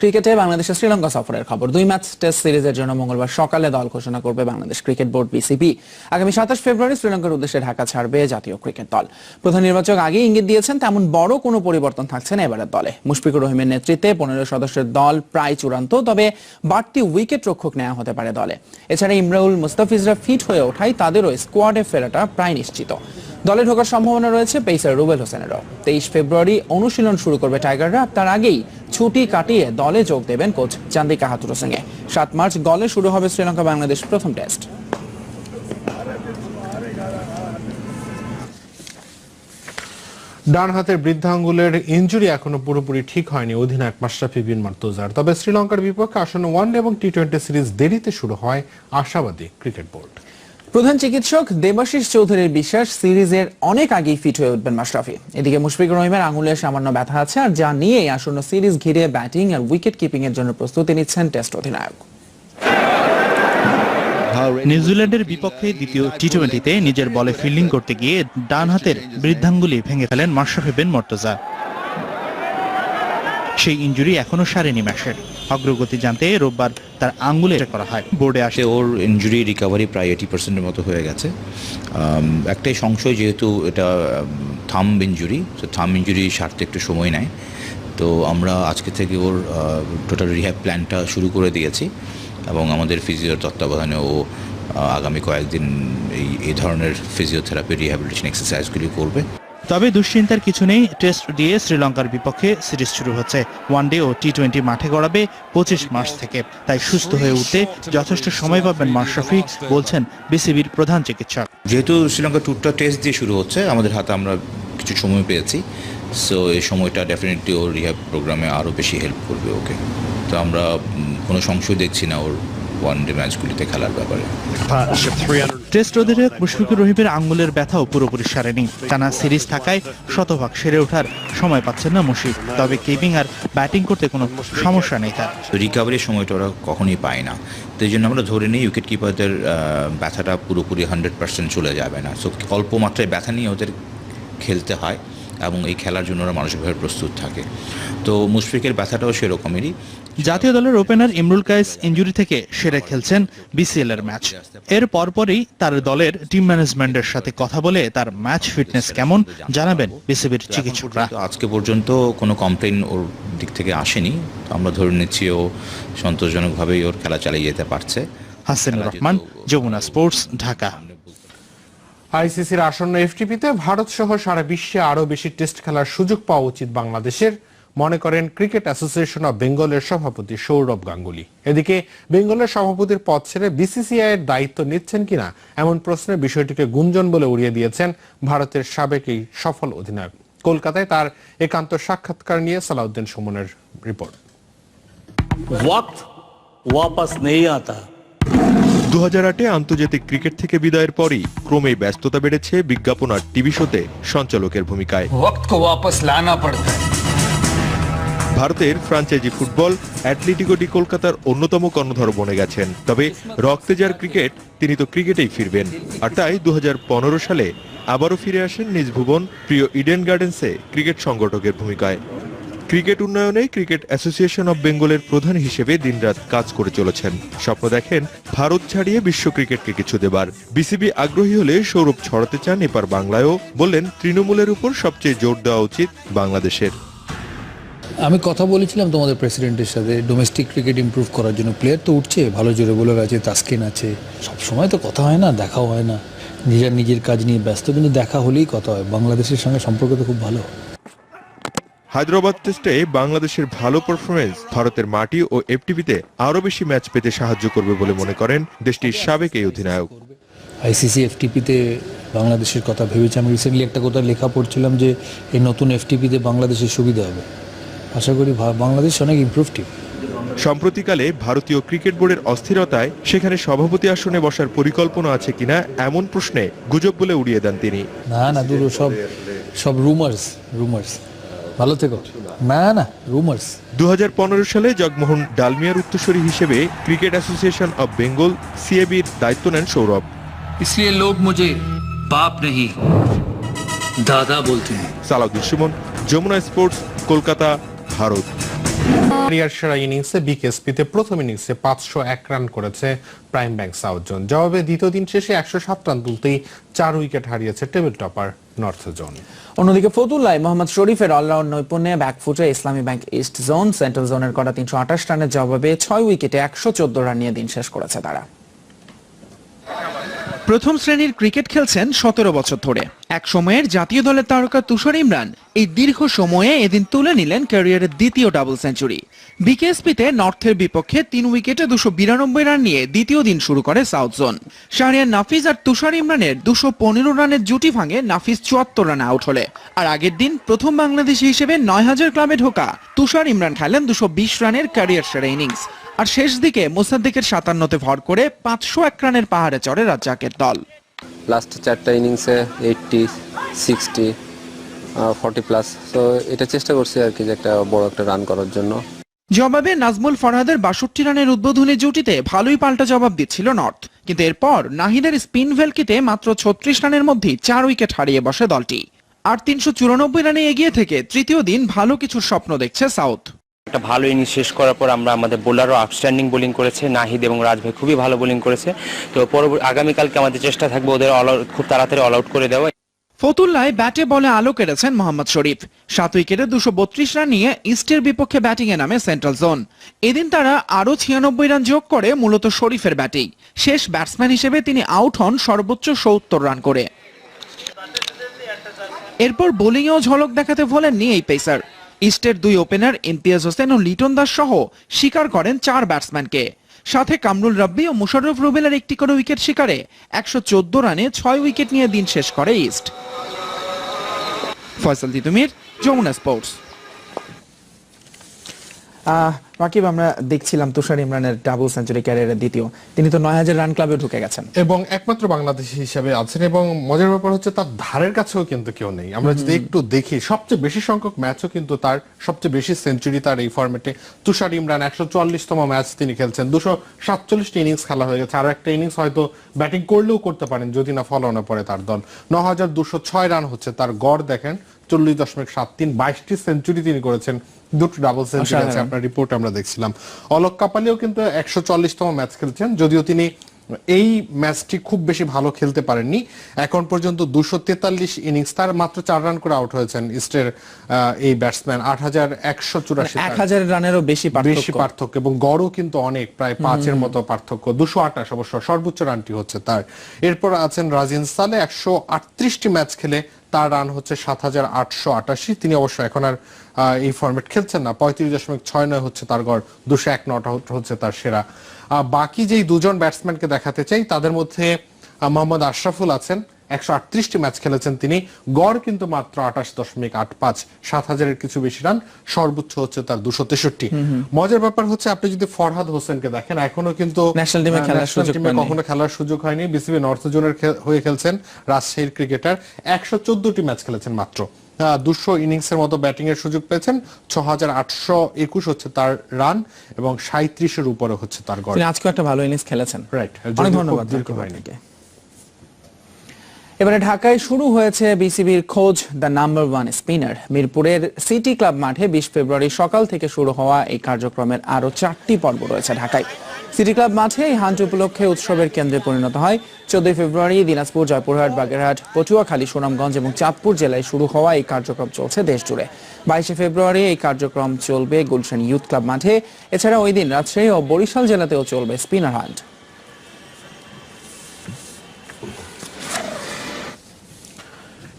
ক্রিকেটে বাংলাদেশের শ্রীলঙ্কা সফরের খবর। দুই ম্যাচ টেস্ট সিরিজের জন্য মঙ্গলবার সকালে দল ঘোষণা করবে বাংলাদেশ ক্রিকেট বোর্ড বিসিবি। আগামী সাতাশ ফেব্রুয়ারি শ্রীলঙ্কার উদ্দেশ্যে ঢাকা ছাড়বে জাতীয় ক্রিকেট দল। প্রধান নির্বাচক আগেই ইঙ্গিত দিয়েছেন, তেমন বড় কোনো পরিবর্তন থাকছে না এবারের দলে। মুশফিকুর রহিমের নেতৃত্বে পনেরো সদস্যের দল প্রায় চূড়ান্ত, তবে বাড়তি উইকেট রক্ষক নেওয়া হতে পারে দলে। এছাড়া ইমরাউল মুস্তাফিজরা ফিট হয়ে ওঠায় তাদেরও স্কোয়াডে ফেরাটা প্রায় নিশ্চিত। দলে ঢোকার সম্ভাবনা রয়েছে পেসার রুবেল হোসেনেরও। তেইশ ফেব্রুয়ারি অনুশীলন শুরু করবে টাইগাররা। তার আগেই ছুটি কাটিয়ে দলে যোগ দেবেন কোচ চান্দিকা হাতুরু সিংয়ে সাত মার্চ দলে শুরু হবে শ্রীলঙ্কা বাংলাদেশ প্রথম টেস্ট। ডান হাতের বৃদ্ধাঙ্গুলের ইঞ্জুরি এখনও পুরোপুরি ঠিক হয়নি অধিনায়ক মাশরাফি বিন মার্তুজার। তবে শ্রীলঙ্কার বিপক্ষে আসন্ন ওয়ানডে এবং টি টোয়েন্টি সিরিজ দেরিতে শুরু হয় আশাবাদী ক্রিকেট বোর্ড। প্রধান চিকিৎসক দেবাশিস চৌধুরীর বিশ্বাস সিরিজের অনেক আগেই ফিট হয়ে উঠবেন মাশরাফি। এদিকে মুশফিকুর রহিমের আঙুলের সামান্য ব্যথা আছে আর যা নিয়ে আসন্ন সিরিজ ঘিরে ব্যাটিং আর উইকেট কিপিং এর জন্য প্রস্তুতি নিচ্ছেন টেস্ট অধিনায়ক। নিউজিল্যান্ডের বিপক্ষে দ্বিতীয় টি টোয়েন্টিতে নিজের বলে ফিল্ডিং করতে গিয়ে ডান হাতের বৃদ্ধাঙ্গুলি ভেঙে ফেলেন মাশরাফি বিন মর্তজা। সেই ইঞ্জুরি এখনও সারেনি ম্যাচের। অগ্রগতি জানতে রোববার তার আঙ্গুলে করা হয়। বোর্ডে আসে ওর ইনজুরি রিকভারি প্রায় এইটি পার্সেন্টের মতো হয়ে গেছে। একটাই সংশয় যেহেতু এটা থাম ইঞ্জুরি তো থাম ইঞ্জুরি সারতে একটু সময় নেয়। তো আমরা আজকে থেকে ওর টোটাল রিহ্যাব প্ল্যানটা শুরু করে দিয়েছি এবং আমাদের ফিজিওর তত্ত্বাবধানে ও আগামী কয়েকদিন এই এই ধরনের ফিজিওথেরাপি রিহ্যাবিলিটেশন এক্সারসাইজগুলি করবে। তবে দুশ্চিন্তার কিছু নেই, টেস্ট দিয়ে শ্রীলঙ্কার বিপক্ষে সিরিজ শুরু হচ্ছে। ওয়ানডে ও টি টোয়েন্টি মাঠে গড়াবে পঁচিশ মার্চ থেকে। তাই সুস্থ হয়ে উঠতে যথেষ্ট সময় পাবেন মাশরাফি, বলছেন বিসিবির প্রধান চিকিৎসক। যেহেতু শ্রীলঙ্কা ট্যুরটা টেস্ট দিয়ে শুরু হচ্ছে, আমাদের হাতে আমরা কিছু সময় পেয়েছি। সো এই সময়টা ডেফিনেটলি ওর রিহ্যাব প্রোগ্রামে আরও বেশি হেল্প করবে ওকে। তো আমরা কোনো সংশয় দেখছি না ওর ওয়ান ডে ম্যাচগুলিতে খেলার ব্যাপারে। টেস্ট অধিনায়ক মুশফিকুর রহিমের আঙ্গুলের ব্যথাও পুরোপুরি সারেনি। টানা সিরিজ থাকায় শতভাগ সেরে ওঠার সময় পাচ্ছেন না মুশিক তবে কিপিং আর ব্যাটিং করতে কোনো সমস্যা নেই তার। রিকাভারির সময়টা ওরা কখনোই পায় না। তো এই জন্য আমরা ধরে নিই উইকেট কিপারদের ব্যথাটা পুরোপুরি হান্ড্রেড পার্সেন্ট চলে যাবে না। সো অল্প মাত্রায় ব্যথা নিয়ে ওদের খেলতে হয়। এবং এই খেলার জন্য ওরা মানসিকভাবে প্রস্তুত থাকে। তো মুশফিকের ব্যথাটাও সেরকমেরই। জাতীয় দলের ওপেনার ইমরুল কায়েস ইঞ্জুরি থেকে সেরে খেলছেন বিসিএল এর ম্যাচ। এর পরপরই তার দলের টিম ম্যানেজমেন্টের সাথে কথা বলে তার ম্যাচ ফিটনেস কেমন জানাবেন বিসিবির চিকিৎসকরা। আজকে পর্যন্ত কোনো কমপ্লেন ওর দিক থেকে আসেনি। আমরা ধরে নিচ্ছি ও সন্তোষজনকভাবেই ওর খেলা চালিয়ে যেতে পারছে। হাসিনুর রহমান যমুনা স্পোর্টস ঢাকা। আইসিসির আসন্ন এফটিপিতে ভারত সহ সারা বিশ্বে আরও বেশি টেস্ট খেলার সুযোগ পাওয়া উচিত বাংলাদেশের, মনে করেন ক্রিকেট অ্যাসোসিয়েশন অব বেঙ্গলের সভাপতি সৌরভ গাঙ্গুলি। এদিকে বেঙ্গলের সভাপতির পদ ছেড়ে বিসিসিআই এর দায়িত্ব নিচ্ছেন কিনা, এমন প্রশ্নে বিষয়টিকে গুঞ্জন বলে উড়িয়ে দিয়েছেন ভারতের সাবেক এই সফল অধিনায়ক। কলকাতায় তার একান্ত সাক্ষাৎকার নিয়ে সালাউদ্দিন সুমনের রিপোর্ট। ওয়াপাস নেই আতা। দু আন্তর্জাতিক ক্রিকেট থেকে বিদায়ের পরই ক্রমে ব্যস্ততা বেড়েছে বিজ্ঞাপন আর টিভি শোতে সঞ্চালকের ভূমিকায়। ভারতের ফ্রাঞ্চাইজি ফুটবল অ্যাটলেটিকো ডি কলকাতার অন্যতম কর্ণধার বনে গেছেন। তবে রক্তে যার ক্রিকেট তিনি তো ক্রিকেটেই ফিরবেন। আর তাই দু হাজার পনেরো সালে আবারও ফিরে আসেন নিজ ভুবন প্রিয় ইডেন গার্ডেন্সে ক্রিকেট সংগঠকের ভূমিকায়। ক্রিকেট উন্নয়নে ক্রিকেট অ্যাসোসিয়েশন অব বেঙ্গলের প্রধান হিসেবে দিনরাত কাজ করে চলেছেন। স্বপ্ন দেখেন, ভারত ছাড়িয়ে বিশ্ব ক্রিকেটকে কিছু দেবার। বিসিবি আগ্রহী হলে সৌরভ ছড়াতে চান এপার বাংলায়ও, বললেন তৃণমূলের উপর সবচেয়ে জোর দেওয়া উচিত বাংলাদেশের। আমি কথা বলেছিলাম তোমাদের প্রেসিডেন্টের সাথে, ডোমেস্টিক ক্রিকেট ইমপ্রুভ করার জন্য প্লেয়ার তো উঠছে, ভালো জোরে বোলার আছে তাস্কিন আছে। সব সময় তো কথা হয় না, দেখাও হয় না। নিজের নিজের কাজ নিয়ে ব্যস্ত, কিন্তু দেখা হলেই কথা হয়। বাংলাদেশের সঙ্গে সম্পর্ক তো খুব ভালো। হায়দ্রাবাদ টেস্টে বাংলাদেশের ভালো পারফরমেন্স ভারতের মাটি ও এফটিভিতে আরও বেশি ম্যাচ পেতে সাহায্য করবে বলে মনে করেন দেশটির সাবেক এই অধিনায়ক। আইসিসি এফটিপিতে বাংলাদেশের কথা ভেবেছি। আমি রিসেন্টলি একটা কথা লেখা পড়ছিলাম যে এই নতুন এফটিপিতে বাংলাদেশের সুবিধা হবে। আশা করি বাংলাদেশ অনেক ইমপ্রুভ টিম সম্প্রতিকালে ভারতীয় ক্রিকেট বোর্ডের অস্থিরতায় সেখানে সভাপতি আসনে বসার পরিকল্পনা আছে কিনা এমন প্রশ্নে গুজব বলে উড়িয়ে দেন তিনি। না না দূর সব সব রুমার্স রুমার্স ভালো থেকো না না রুমার্স দু সালে জগমোহন ডালমিয়ার উত্তরসূরি হিসেবে ক্রিকেট অ্যাসোসিয়েশন অব বেঙ্গল সিএবির দায়িত্ব নেন সৌরভ इसलिए लोग मुझे बाप नहीं दादा बोलते हैं সালাউদ্দিন সুমন যমুনা স্পোর্টস কলকাতা ভারত ক্যারিয়ার সেরা ইনিংসে বিকেএসপিতে প্রথম ইনিংসে পাঁচশো এক রান করেছে প্রাইম ব্যাংক সাউথ জোন। জবাবে দ্বিতীয় দিন শেষে একশো সাত রান তুলতেই চার উইকেট হারিয়েছে টেবিল টপার নর্থ জোন। অন্যদিকে ফতুল্লায় মোহাম্মদ শরীফের অলরাউন্ড নৈপুণ্যে ব্যাকফুটে ইসলামী ব্যাংক ইস্ট জোন, সেন্ট্রাল জোনের করা তিনশো আঠাশ রানের জবাবে ছয় উইকেটে একশো চোদ্দ রান নিয়ে দিন শেষ করেছে তারা। প্রথম শ্রেণির ক্রিকেট খেলছেন সতেরো বছর ধরে। এক সময়ের জাতীয় দলের তারকা তুষার ইমরান এই দীর্ঘ সময়ে এদিন তুলে নিলেন ক্যারিয়ারের দ্বিতীয় ডাবল সেঞ্চুরি বিকেএসপিতে নর্থের বিপক্ষে তিন উইকেটে দুশো বিরানব্বই রান নিয়ে দ্বিতীয় দিন শুরু করে সাউথ জোন শাহরিয়ার নাফিজ আর তুষার ইমরানের দুশো পনেরো রানের জুটি ভাঙে নাফিজ চুয়াত্তর রানে আউট হলে। আর আগের দিন প্রথম বাংলাদেশি হিসেবে নয় হাজার ক্লাবে ঢোকা তুষার ইমরান খেলেন দুশো বিশ রানের ক্যারিয়ার সেরা ইনিংস আর শেষ দিকে মোসাদ্দেকের সাতান্নতে ভর করে পাঁচশো এক রানের পাহাড়ে চড়ে রাজ্জাকের দল। লাস্ট চারটা ইনিংসে এইটটি সিক্সটি ফর্টি প্লাস তো এটা চেষ্টা করছি আর কি যে একটা বড় একটা রান করার জন্য। জবাবে নাজমুল ফরহাদের বাষট্টি রানের উদ্বোধনী জুটিতে ভালোই পাল্টা জবাব দিচ্ছিল নর্থ। কিন্তু এরপর নাহিদের স্পিন ভেলকিতে মাত্র ছত্রিশ রানের মধ্যেই চার উইকেট হারিয়ে বসে দলটি। আর তিনশো চুরানব্বই রানে এগিয়ে থেকে তৃতীয় দিন ভালো কিছুর স্বপ্ন দেখছে সাউথ। একটা ভালো ইনিংস শেষ করার পর আমরা আমাদের বোলারও আউটস্ট্যান্ডিং বোলিং করেছে, নাহিদ এবং রাজ ভাই খুবই ভালো বোলিং করেছে। তো পরবর্তী আগামীকালকে আমাদের চেষ্টা থাকবে ওদের অল আউট খুব তাড়াতাড়ি অল আউট করে দেওয়া ফতুল্লায় ব্যাটে বলে আলো কেড়েছেন মোহাম্মদ শরীফ। সাত উইকেটে দুশো বত্রিশ রান নিয়ে ইস্টের বিপক্ষে ব্যাটিং এ নামে সেন্ট্রাল জোন। এদিন তারা আরও ছিয়ানব্বই রান যোগ করে মূলত শরীফের ব্যাটিং শেষ ব্যাটসম্যান হিসেবে তিনি আউট হন সর্বোচ্চ সত্তর রান করে। এরপর বোলিংয়েও ঝলক দেখাতে ভোলেননি এই পেসার। ইস্টের দুই ওপেনার ইমতিয়াজ হোসেন ও লিটন দাস সহ স্বীকার করেন চার ব্যাটসম্যানকে। সাথে কামরুল রাব্বি ও মুশারফ রুবেলের একটি করে উইকেট শিকারে। একশো চোদ্দ রানে ছয় উইকেট নিয়ে দিন শেষ করে ইস্ট। ফয়সাল তিতুমির যমুনা স্পোর্টস। রাকিব আমরা দেখছিলাম তুষার ইমরানের ডাবল সেঞ্চুরি ক্যারিয়ারের দ্বিতীয়। তিনি তো নয় হাজার রান ক্লাবে ঢুকে গেছেন। এবং একমাত্র বাংলাদেশি হিসেবে আছেন এবং মজার ব্যাপার হচ্ছে তার ধারের কাছেও কিন্তু কেউ নেই। আমরা যদি একটু দেখি সবচেয়ে বেশি সংখ্যক ম্যাচও কিন্তু তার সবচেয়ে বেশি সেঞ্চুরি তার এই ফরম্যাটে তুষার ইমরান একশো চুয়াল্লিশতম ম্যাচ তিনি খেলছেন। দুশো সাতচল্লিশটি ইনিংস খেলা হয়ে গেছে। আরও একটা ইনিংস হয়তো ব্যাটিং করলেও করতে পারেন যদি না ফলো না পড়ে তার দল। ন হাজার দুশো ছয় রান হচ্ছে। তার গড় দেখেন চল্লিশ দশমিক সাত তিন বাইশটি সেঞ্চুরি তিনি করেছেন। দুটো ডাবল সেঞ্চুরি আছে আপনার রিপোর্ট আমরা দেখছিলাম। অলোক কাপালিও কিন্তু একশো চল্লিশতম ম্যাচ খেলছেন যদিও তিনি এই ম্যাচটি খুব বেশি ভালো খেলতে পারেননি। এখন পর্যন্ত দুশো তেতাল্লিশ ইনিংস তার মাত্র চার রান করে আউট হয়েছেন ইস্টের এই ব্যাটসম্যান আট হাজার একশো চুরাশি এক হাজার রানেরও বেশি বেশি পার্থক্য পার্থক্য এবং গড়ও কিন্তু অনেক প্রায় পাঁচের মতো পার্থক্য দুশো আঠাশ অবশ্য সর্বোচ্চ রানটি হচ্ছে তার। এরপর আছেন রাজিন সালে একশো আটত্রিশটি ম্যাচ খেলে তার রান হচ্ছে সাত হাজার আটশো আটাশি। তিনি অবশ্য এখন আর এই ফর্মেট খেলছেন না। পঁয়ত্রিশ দশমিক ছয় নয় হচ্ছে তার গড়। দুশো এক নট আউট হচ্ছে তার সেরা। বাকি যেই দুজন ব্যাটসম্যানকে দেখাতে চাই, তাদের মধ্যে মোহাম্মদ আশরাফুল আছেন। একশো আটত্রিশটি ম্যাচ খেলেছেন তিনি। গড় কিন্তু মাত্র আঠাশ দশমিক আট পাঁচ সাত হাজারের কিছু বেশি রান সর্বোচ্চ হচ্ছে তার দুশো তেষট্টি। মজার ব্যাপার হচ্ছে আপনি যদি ফরহাদ হোসেনকে দেখেন এখনও কিন্তু ন্যাশনাল টিমে খেলার সুযোগ কখনো খেলার সুযোগ হয়নি। বিসিবি নর্থ জোনের হয়ে খেলছেন রাজশাহীর ক্রিকেটার একশো চোদ্দটি ম্যাচ খেলেছেন মাত্র। দুশো ইনিংসের মতো ব্যাটিং এর সুযোগ পেয়েছেন। ছ হাজার আটশো একুশ হচ্ছে তার রান এবং সাঁত্রিশের উপরে হচ্ছে তার গড়। আজকে একটা ভালো ইনিংস খেলেছেন। রাইট অনেক ধন্যবাদ হয়নি। এবারে ঢাকায় শুরু হয়েছে বিসিবির খোঁজ দ্য নাম্বার ওয়ান স্পিনার মিরপুরের সিটি ক্লাব মাঠে বিশ ফেব্রুয়ারি সকাল থেকে শুরু হওয়া এই কার্যক্রমের আরও চারটি পর্ব রয়েছে ঢাকায়। সিটি ক্লাব মাঠে এই হান্ট উপলক্ষে উৎসবের কেন্দ্রে পরিণত হয়। চোদ্দই ফেব্রুয়ারি দিনাজপুর, জয়পুরহাট, বাগেরহাট, পটুয়াখালী, সুনামগঞ্জ এবং চাঁদপুর জেলায় শুরু হওয়া এই কার্যক্রম চলছে দেশ জুড়ে বাইশে ফেব্রুয়ারি এই কার্যক্রম চলবে গুলশান ইউথ ক্লাব মাঠে। এছাড়া ওই দিন রাজশাহী ও বরিশাল জেলাতেও চলবে spinner hunt.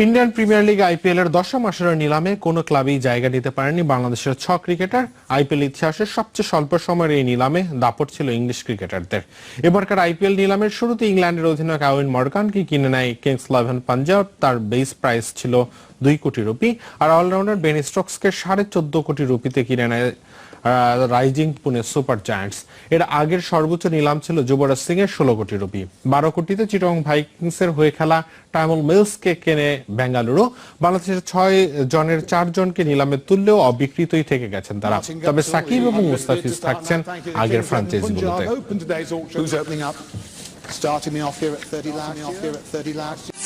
Indian Premier League IPL এর দশম আসরের নিলামে কোনো ক্লাবই জায়গা নিতে পারেনি বাংলাদেশের ছ ক্রিকেটার। আইপিএল ইতিহাসের সবচেয়ে স্বল্প সময়ের এই নিলামে দাপট ছিল ইংলিশ ক্রিকেটারদের। এবারকার আইপিএল নিলামের শুরুতে ইংল্যান্ডের অধিনায়ক আউইন মর্গানকে কিনে নেয় কিংস ইলেভেন পাঞ্জাব। তার বেস প্রাইস ছিল দুই কোটি রুপি আর অলরাউন্ডার বেন স্ট্রোকসকে সাড়ে চোদ্দ কোটি রুপিতে কিনে নেয় রাইজিং পুনে সুপার জায়ান্টস এর আগের সর্বোচ্চ নিলাম ছিল যুবরাজ সিং এর ষোলো কোটি রুপি। বারো কোটিতে চিটং ভাইকিংস এর হয়ে খেলা টাইমল মিলসকে কেনে বেঙ্গালুরু। বাংলাদেশের ছয় জনের চারজনকে নিলামে তুললেও অবিকৃতই থেকে গেছেন তারা। তবে সাকিব এবং মুস্তাফিজ থাকছেন আগের ফ্রাঞ্চাইজিগুলোতে Starting me off here at 30 last year.